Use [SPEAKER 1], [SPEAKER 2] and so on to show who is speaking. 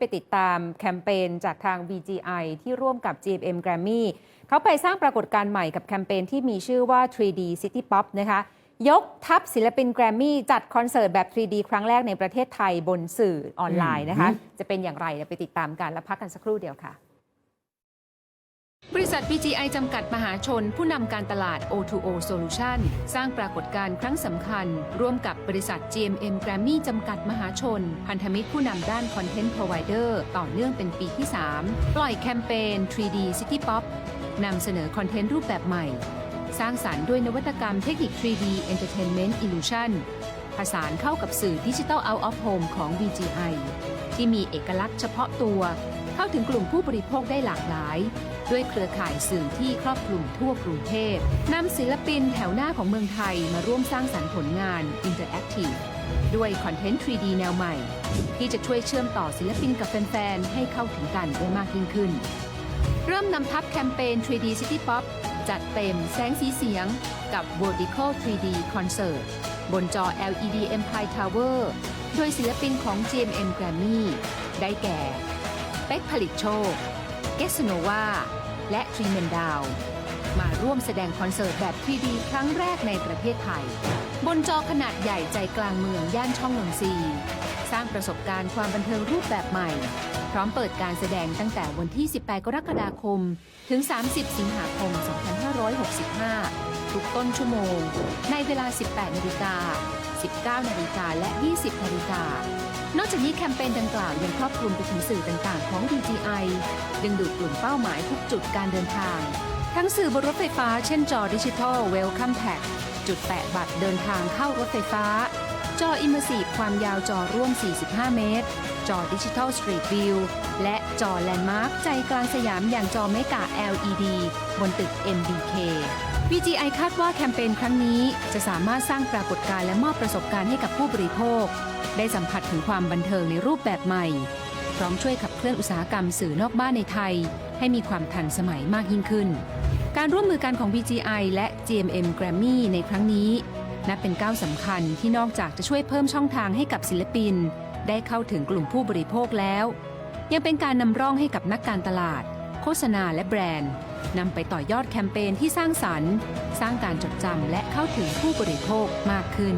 [SPEAKER 1] ไปติดตามแคมเปญจากทาง VGI ที่ร่วมกับ GMM Grammy เขาไปสร้างปรากฏการณ์ใหม่กับแคมเปญที่มีชื่อว่า 3D City Pop นะคะยกทัพศิลปินแกรมมี่จัดคอนเสิร์ตแบบ 3D ครั้งแรกในประเทศไทยบนสื่อออนไลน์นะคะ จะเป็นอย่างไรเดี๋ยวไปติดตามกันและพักกันสักครู่เดียวค่ะ บริษัท BGI จำกัดมหาชน ผู้นำการตลาด O2O Solution สร้างปรากฏการณ์ครั้งสำคัญ ร่วมกับบริษัท GMM Grammy จำกัดมหาชน พันธมิตรผู้นำด้าน Content Provider ต่อเนื่องเป็นปีที่ 3 ปล่อยแคมเปญ 3D City Pop นำเสนอคอนเทนต์รูปแบบใหม่ สร้างสารรค์ด้วยนวัตกรรมเทคนิค 3D Entertainment Illusion ผสานเข้ากับสื่อดิจิทัล Out of Home ของ BGI ที่มีเอกลักษณ์เฉพาะตัว เข้าถึงกลุ่มผู้บริโภคได้หลากหลาย ด้วยเครือข่ายสื่อที่ครอบคลุมทั่วกรุงเทพนำศิลปินแถวหน้าของเมืองไทยมาร่วมสร้างสรรค์ผลงาน Interactive ด้วยคอนเทนต์ 3D แนวใหม่ ที่จะช่วยเชื่อมต่อศิลปินกับแฟนๆให้เข้าถึงกันได้มากยิ่งขึ้น เริ่มนำทัพแคมเปญ 3D City Pop จัดเต็มแสงสีเสียงกับ Vertical 3D Concert บนจอ LED Empire Tower โดยศิลปินของ GMM Grammy ได้แก่ เป็กผลิตโชค เกสโนวา และทรีเมนดาว มาร่วมแสดงคอนเสิร์ตแบบ 3D ครั้งแรกในประเทศไทย บนจอขนาดใหญ่ใจกลางเมืองย่านช่องนนทรีสร้างประสบการณ์ความบันเทิงรูปแบบใหม่ พร้อมเปิดการแสดงตั้งแต่วันที่ 18 กรกฎาคม ถึง 30 สิงหาคม 2565 ทุกต้นชั่วโมง ในเวลา 18 นาฬิกา 19 นาฬิกา และ 20 นาฬิกา นอกจากนี้แคมเปญดังกล่าวยังครอบคลุมไปถึงสื่อต่างๆ ของ DGI ดึงดูดกลุ่มเป้าหมายทุกจุดการเดินทาง ทั้งสื่อบนรถไฟฟ้า เช่นจอดิจิทัล Welcome Pack จุดแปะบัตรเดินทางเข้ารถไฟฟ้า จอ Immersive ความยาวจอร่วม 45 เมตร จอดิจิทัล Street View และจอแลนด์มาร์คใจกลางสยามอย่างจอเมกา LED บนตึก MBK VGI คาดว่าแคมเปญครั้งนี้จะสามารถสร้างปรากฏการณ์และมอบประสบการณ์ให้กับผู้บริโภค ได้สัมผัสถึงความบันเทิงในรูปแบบใหม่ พร้อมช่วยขับเคลื่อนอุตสาหกรรมสื่อนอกบ้านในไทย ให้มีความทันสมัยมากยิ่งขึ้น การร่วมมือกันของ VGI และ GMM Grammy ในครั้งนี้ นับเป็นก้าวสำคัญที่นอกจากจะช่วยเพิ่มช่องทางให้กับศิลปิน ได้เข้าถึงกลุ่มผู้บริโภคแล้ว ยังเป็นการนำร่องให้กับนักการตลาด โฆษณาและแบรนด์นำไปต่อยอดแคมเปญที่สร้างสรรค์ สร้างการจดจำและเข้าถึงผู้บริโภคมากขึ้น